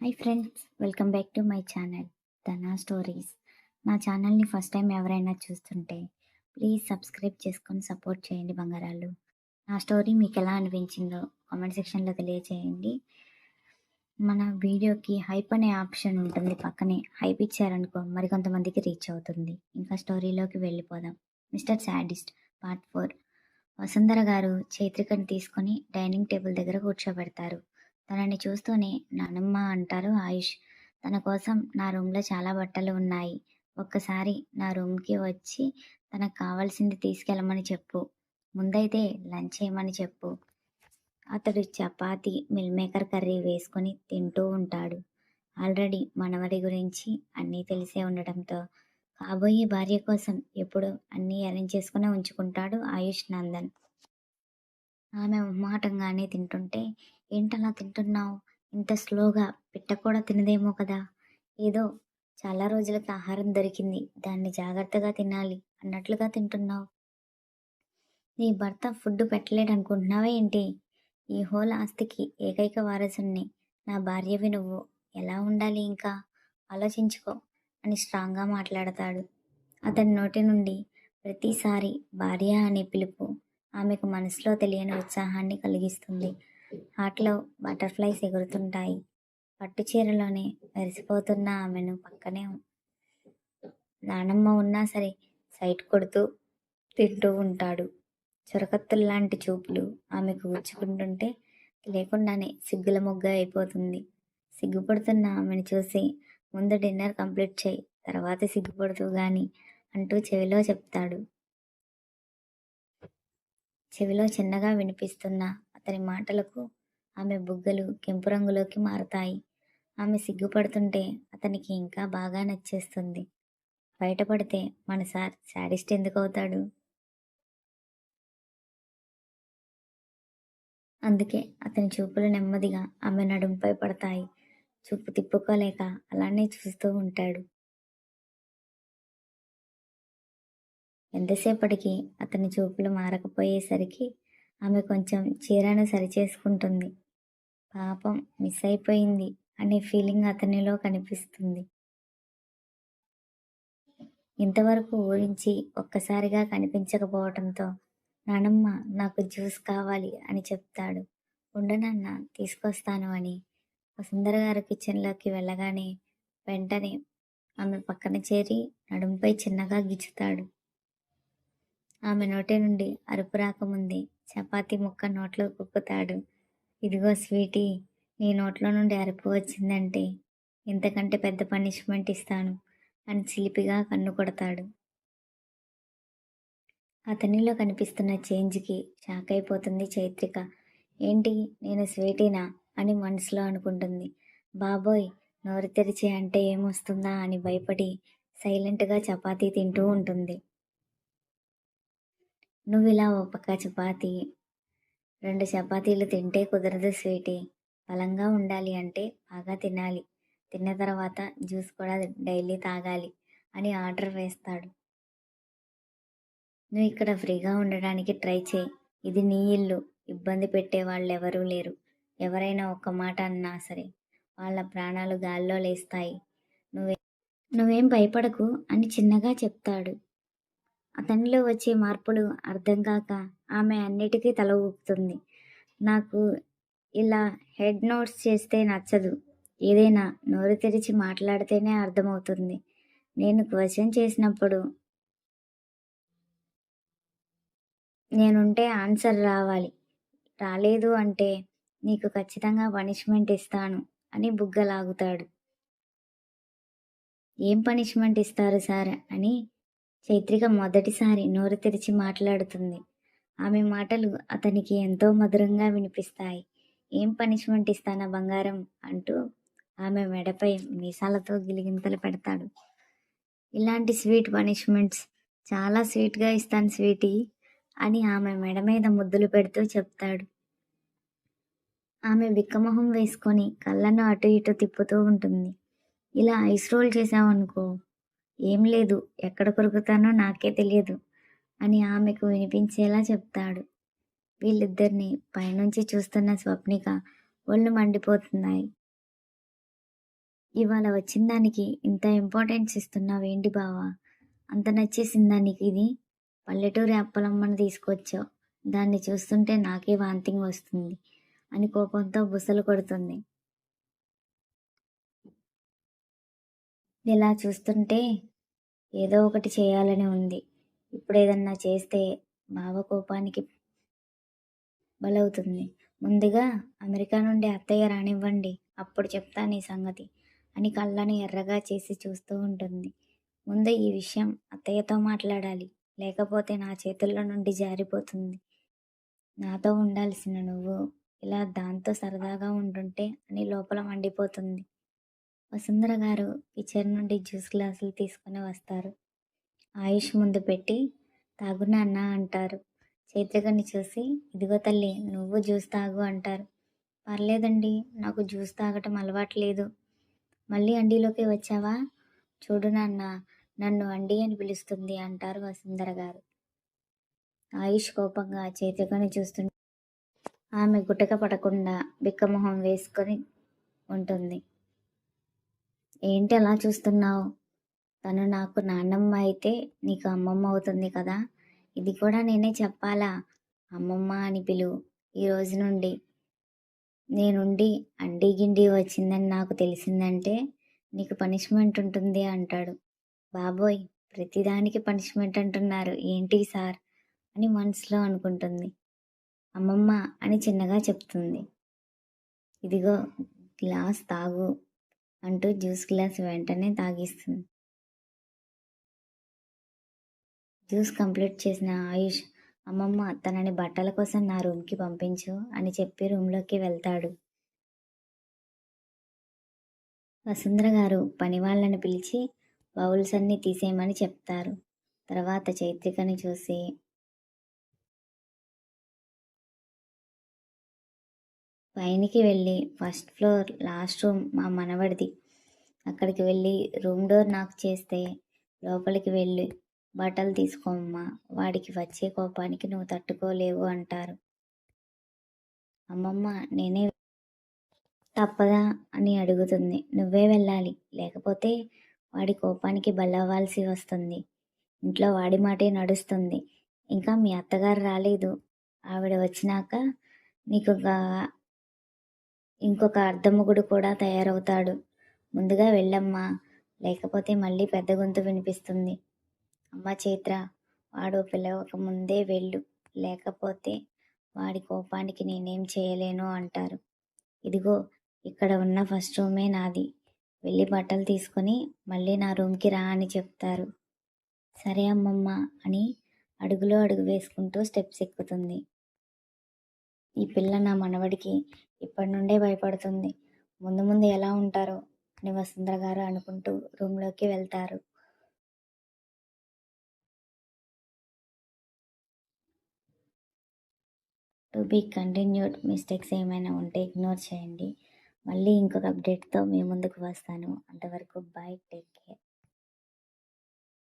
Hi friends welcome back to my channel Dhana stories నా ఛానల్ని first time ఎవరైనా చూస్తుంటే ప్లీజ్ సబ్స్క్రైబ్ చేసుకొని సపోర్ట్ చేయండి బంగారాలు. నా స్టోరీ మీకు ఎలా అనిపించిందో కామెంట్ సెక్షన్లో తెలియజేయండి మన వీడియోకి హైప్ అనే ఆప్షన్ ఉంటుంది పక్కనే. హైప్ ఇచ్చారనుకో మరికొంతమందికి రీచ్ అవుతుంది. ఇంకా స్టోరీలోకి వెళ్ళిపోదాం. Mister sadist part four Vasundhara garu చైత్రికను తీసుకొని డైనింగ్ టేబుల్ దగ్గర కూర్చోబెడతారు. తనని చూస్తూనే నానమ్మ అంటారు ఆయుష్. తన కోసం నా రూమ్లో చాలా బట్టలు ఉన్నాయి. ఒక్కసారి నా రూమ్కి వచ్చి తనకు కావాల్సింది తీసుకెళ్ళమని చెప్పు. ముందైతే లంచ్ చేయమని చెప్పు. అతడు చపాతి మిల్ మేకర్ కర్రీ వేసుకొని తింటూ ఉంటాడు. ఆల్రెడీ మనవడి గురించి అన్నీ తెలిసే ఉండటంతో కాబోయే భార్య కోసం ఎప్పుడు అన్నీ అరేంజ్ చేసుకుని ఉంచుకుంటాడు ఆయుష్ నందన్. ఆమె ఉమ్మాటంగానే తింటుంటే ఏంటలా తింటున్నావు? ఇంత స్లోగా పిట్ట కూడా తినదేమో కదా? ఏదో చాలా రోజులకు ఆహారం దొరికింది. దాన్ని జాగ్రత్తగా తినాలి అన్నట్లుగా తింటున్నావు. నీ భర్త ఫుడ్ పెట్టలేడు అనుకుంటున్నావా ఏంటి? ఈ హోల్ ఆస్తికి ఏకైక వారసుని నా భార్యవి నువ్వు. ఎలా ఉండాలి ఇంకా? ఆలోచించుకో అని స్ట్రాంగ్గా మాట్లాడతాడు. అతని నోటి నుండి ప్రతిసారి భార్య అనే పిలుపు ఆమెకు మనసులో తెలియని ఉత్సాహాన్ని కలిగిస్తుంది. ఆటలో బటర్ఫ్లైస్ ఎగురుతుంటాయి. పట్టు చీరలోనే మెరిసిపోతున్న ఆమెను పక్కనే నానమ్మ ఉన్నా సరే సైట్ కొడుతూ తింటూ ఉంటాడు. చురకత్తుల్లాంటి చూపులు ఆమెకు గుచ్చుకుంటుంటే లేకుండానే సిగ్గుల మొగ్గ అయిపోతుంది. సిగ్గుపడుతున్న ఆమెను చూసి ముందు డిన్నర్ కంప్లీట్ చేయి తర్వాత సిగ్గుపడుతూ గాని అంటూ చెవిలో చెప్తాడు. చెవిలో చిన్నగా వినిపిస్తున్న అతని మాటలకు ఆమె బుగ్గలు కెంపు రంగులోకి మారతాయి. ఆమె సిగ్గుపడుతుంటే అతనికి ఇంకా బాగా నచ్చేస్తుంది. బయటపడితే మన సార్ శాడిస్ట్ ఎందుకు అవుతాడు అందుకే అతని చూపులు నెమ్మదిగా ఆమె నడుంపై పడతాయి. చూపు తిప్పుకోలేక అలానే చూస్తూ ఉంటాడు. ఎంతసేపటికి అతని చూపులు మారకపోయేసరికి ఆమె కొంచెం చీరను సరిచేసుకుంటుంది. పాపం మిస్ అయిపోయింది అనే ఫీలింగ్ అతనిలో కనిపిస్తుంది. ఇంతవరకు ఊరించి ఒక్కసారిగా కనిపించకపోవడంతో నానమ్మ నాకు జ్యూస్ కావాలి అని చెప్తాడు. ఉండనన్న తీసుకొస్తాను అని వసుంధర గారు కిచెన్లోకి వెళ్ళగానే వెంటనే ఆమె పక్కన చేరి నడుంపై చిన్నగా గిచ్చుతాడు. ఆమె నోటి నుండి అరుపు రాకముందే చపాతీ ముక్క నోట్లో కుక్కుతాడు. ఇదిగో స్వీటీ నీ నోట్లో నుండి అరుపు వచ్చిందంటే ఇంతకంటే పెద్ద పనిష్మెంట్ ఇస్తాను అని చిలిపిగా కన్ను కొడతాడు. అతనిలో కనిపిస్తున్న చేంజ్కి షాక్ అయిపోతుంది చైత్రిక. ఏంటి నేను స్వీటీనా అని మనసులో అనుకుంటుంది. బాబోయ్ నోరు తెరిచే అంటే ఏమొస్తుందా అని భయపడి సైలెంట్గా చపాతీ తింటూ ఉంటుంది. నువ్వు ఇలా ఓ పక్క చపాతీ రెండు చపాతీలు తింటే కుదరదు స్వీటీ. బలంగా ఉండాలి అంటే బాగా తినాలి. తిన్న తర్వాత జ్యూస్ కూడా డైలీ తాగాలి అని ఆర్డర్ వేస్తాడు. నువ్వు ఇక్కడ ఫ్రీగా ఉండడానికి ట్రై చేయి. ఇది నీ ఇల్లు. ఇబ్బంది పెట్టే వాళ్ళు ఎవరూ లేరు. ఎవరైనా ఒక్క మాట అన్నా సరే. వాళ్ళ ప్రాణాలు గాల్లో లేస్తాయి. నువ్వే నువ్వేం భయపడకు అని చిన్నగా చెప్తాడు. అతనిలో వచ్చే మార్పులు అర్థం కాక ఆమె అన్నిటికీ తల ఊపుతుంది. నాకు ఇలా హెడ్ నోట్స్ చేస్తే నచ్చదు. ఏదైనా నోరు తెరిచి మాట్లాడితేనే అర్థమవుతుంది. నేను క్వశ్చన్ చేసినప్పుడు నేనుంటే ఆన్సర్ రావాలి. రాలేదు అంటే నీకు ఖచ్చితంగా పనిష్మెంట్ ఇస్తాను అని బుగ్గలాగుతాడు. ఏం పనిష్మెంట్ ఇస్తారు సార్ అని చైత్రిక మొదటిసారి నోరు తెరిచి మాట్లాడుతుంది. ఆమె మాటలు అతనికి ఎంతో మధురంగా వినిపిస్తాయి. ఏం పనిష్మెంట్ ఇస్తానా బంగారం? అంటూ ఆమె మెడపై మీసాలతో గిలిగింతలు పెడతాడు. ఇలాంటి స్వీట్ పనిష్మెంట్స్ చాలా స్వీట్గా ఇస్తాను స్వీటీ అని ఆమె మెడ మీద ముద్దులు పెడుతూ చెప్తాడు. ఆమె బిక్కమొహం వేసుకొని కళ్ళను అటు ఇటు తిప్పుతూ ఉంటుంది. ఇలా ఐస్ రోల్ చేసావనుకో ఏం లేదు ఎక్కడ కొరుకుతానో నాకే తెలియదు అని ఆమెకు వినిపించేలా చెప్తాడు. వీళ్ళిద్దరిని పైనుంచి చూస్తున్న స్వప్నిక ఒళ్ళు మండిపోతున్నాయి. ఇవాళ వచ్చిన దానికి ఇంత ఇంపార్టెన్స్ ఇస్తున్నావు ఏంటి బావా? అంత నచ్చేసిందా నీకు ఇది? పల్లెటూరి అప్పలమ్మను తీసుకొచ్చావు. దాన్ని చూస్తుంటే నాకే వాంతింగ్ వస్తుంది అని కోపంతో బుసలు కొడుతుంది. ఇలా చూస్తుంటే ఏదో ఒకటి చేయాలని ఉంది. ఇప్పుడు ఏదన్నా చేస్తే బావ కోపానికి బలవుతుంది. ముందుగా అమెరికా నుండి అత్తయ్య రానివ్వండి అప్పుడు చెప్తాను ఈ సంగతి అని కళ్ళని ఎర్రగా చేసి చూస్తూ ఉంటుంది. ముందు ఈ విషయం అత్తయ్యతో మాట్లాడాలి లేకపోతే నా చేతుల్లో నుండి జారిపోతుంది. నాతో ఉండాల్సిన నువ్వు ఇలా దాంతో సరదాగా ఉంటుంటే అని లోపల మండిపోతుంది. వసుంధర గారు కిచెన్ నుండి జ్యూస్ గ్లాసులు తీసుకొని వస్తారు. ఆయుష్ ముందు పెట్టి తాగు నాన్న అంటారు. చైత్రికని చూసి ఇదిగో తల్లి నువ్వు జ్యూస్ తాగు అంటారు. పర్లేదండి నాకు జ్యూస్ తాగటం అలవాట్లేదు మళ్ళీ అండిలోకి వచ్చావా? చూడు నాన్న నన్ను అండి అని పిలుస్తుంది అంటారు వసుంధర గారు. ఆయుష్ కోపంగా చైత్రికని చూస్తుంటే ఆమె గుటక పడకుండా బిక్కమొహం వేసుకొని ఉంటుంది. ఏంటి అలా చూస్తున్నావు? తను నాకు నాన్నమ్మ అయితే నీకు అమ్మమ్మ అవుతుంది కదా? ఇది కూడా నేనే చెప్పాలా? అమ్మమ్మ అని పిలువు. ఈ రోజు నుండి నేనుండి అండి గిండి వచ్చిందని నాకు తెలిసిందంటే నీకు పనిష్మెంట్ ఉంటుంది అంటాడు. బాబోయ్ ప్రతిదానికి పనిష్మెంట్ అంటున్నారు. ఏంటి సార్? అని మనసులో అనుకుంటుంది. అమ్మమ్మ అని చిన్నగా చెప్తుంది. ఇదిగో గ్లాస్ తాగు. అంటూ జ్యూస్ గ్లాస్ వెంటనే తాగిస్తుంది. జ్యూస్ కంప్లీట్ చేసిన ఆయుష్ అమ్మమ్మ తనని బట్టల కోసం నా రూమ్కి పంపించు అని చెప్పి రూమ్లోకి వెళ్తాడు. వసుంధర గారు పని వాళ్ళని పిలిచి బౌల్స్ అన్నీ తీసేయమని చెప్తారు. తర్వాత చైత్రికని చూసి పైనకి వెళ్ళి ఫస్ట్ ఫ్లోర్ లాస్ట్ రూమ్ మా మనవడిది. అక్కడికి వెళ్ళి రూమ్ డోర్ నాకు చేస్తే లోపలికి వెళ్ళి బట్టలు తీసుకోమ్మా వాడికి వచ్చే కోపానికి నువ్వు తట్టుకోలేవు అంటారు. అమ్మమ్మ నేనే తప్పదా అని అడుగుతుంది. నువ్వే వెళ్ళాలి లేకపోతే వాడి కోపానికి బలవ్వాల్సి వస్తుంది. ఇంట్లో వాడి మాటే నడుస్తుంది. ఇంకా మీ అత్తగారు రాలేదు. ఆవిడ వచ్చినాక నీకు ఒక ఇంకొక అర్ధముగుడు కూడా తయారవుతాడు. ముందుగా వెళ్ళమ్మా. లేకపోతే మళ్ళీ పెద్ద గొంతు వినిపిస్తుంది. అమ్మ చైత్ర వాడు పిలవక ముందే వెళ్ళు. లేకపోతే వాడి కోపానికి నేనేం చేయలేను అంటారు. ఇదిగో ఇక్కడ ఉన్న ఫస్ట్ రూమే నాది. వెళ్ళి బట్టలు తీసుకొని మళ్ళీ నా రూమ్కి రా అని చెప్తారు. సరే అమ్మమ్మ అని అడుగులో అడుగు వేసుకుంటూ స్టెప్స్ ఎక్కుతుంది. ఈ పిల్ల నా మనవడికి ఇప్పటి నుండే భయపడుతుంది. ముందు ముందు ఎలా ఉంటారో అని వసుంధర గారు అనుకుంటూ రూమ్లోకి వెళ్తారు. టు బీ కంటిన్యూడ్ మిస్టేక్స్ ఏమైనా ఉంటే ఇగ్నోర్ చేయండి. మళ్ళీ ఇంకొక అప్డేట్తో మీ ముందుకు వస్తాను. అంతవరకు బాయ్ టేక్ కేర్